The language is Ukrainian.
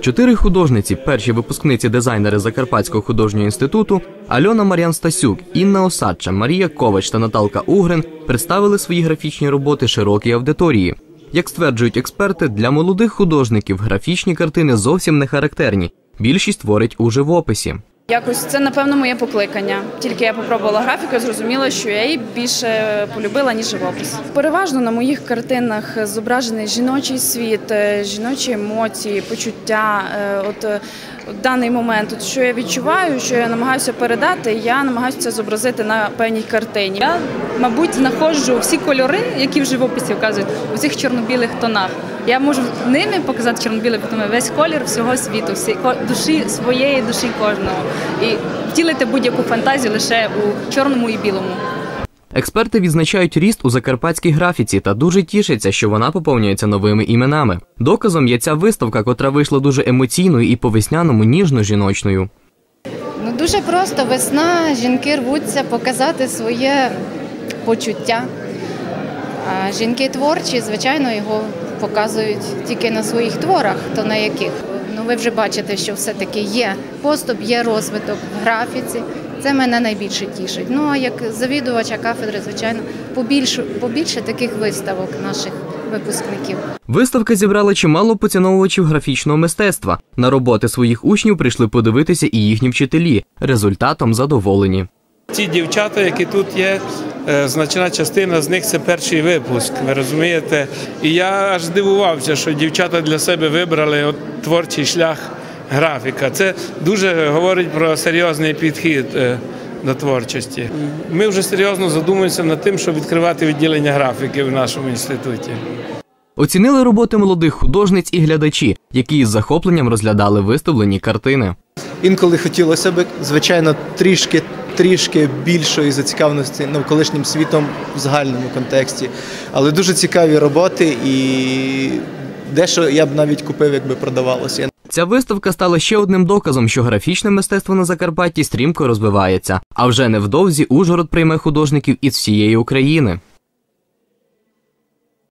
Чотири художниці, перші випускниці дизайнери Закарпатського художнього інституту Альона Мар'ян Стасюк, Інна Осадча, Марія Ковач та Наталка Угрин представили свої графічні роботи широкій аудиторії. Як стверджують експерти, для молодих художників графічні картини зовсім не характерні. Більшість творить у живописі. Якось це напевно моє покликання. Тільки я попробувала графіку, зрозуміла, що я її більше полюбила ніж живопис. Переважно на моїх картинах зображений жіночий світ, е, жіночі емоції, почуття. Е, От е, в даний момент, от що я відчуваю, що я намагаюся передати, я намагаюся це зобразити на певній картині. Я, мабуть, знаходжу всі кольори, які в живописі вказують у цих чорно-білих тонах. Я можу ними показати чорно-білий тонами весь колір всього світу, всі ко- душі своєї душі кожного, і втілити будь-яку фантазію лише у чорному і білому. Експерти відзначають ріст у закарпатській графіці та дуже тішаться, що вона поповнюється новими іменами. Доказом є ця виставка, котра вийшла дуже емоційною і по весняному ніжно-жіночною. Ну дуже просто весна, жінки рвуться показати своє почуття. А жінки творчі, звичайно, його показують тільки на своїх творах, то на яких. Ну ви вже бачите, що все-таки є поступ, є розвиток в графіці. Це мене найбільше тішить. Ну а як завідувача кафедри, звичайно, побільше, побільше таких виставок наших випускників. Виставка зібрала чимало поціновувачів графічного мистецтва. На роботи своїх учнів прийшли подивитися і їхні вчителі. Результатом задоволені. Ці дівчата, які тут є, е, значна частина з них це перший випуск. Ви розумієте? І я аж здивувався, що дівчата для себе вибрали от творчий шлях графіка. Це дуже говорить про серйозний підхід е, до творчості. Ми вже серйозно задумуємося над тим, щоб відкривати відділення графіки в нашому інституті. Оцінили роботи молодих художниць і глядачі, які із захопленням розглядали виставлені картини. Інколи хотілося б, звичайно, трішки, трішки більшої зацікавленості навколишнім світом в загальному контексті. Але дуже цікаві роботи і дещо я б навіть купив, якби продавалося. Ця виставка стала ще одним доказом, що графічне мистецтво на Закарпатті стрімко розвивається. А вже невдовзі Ужгород прийме художників із всієї України.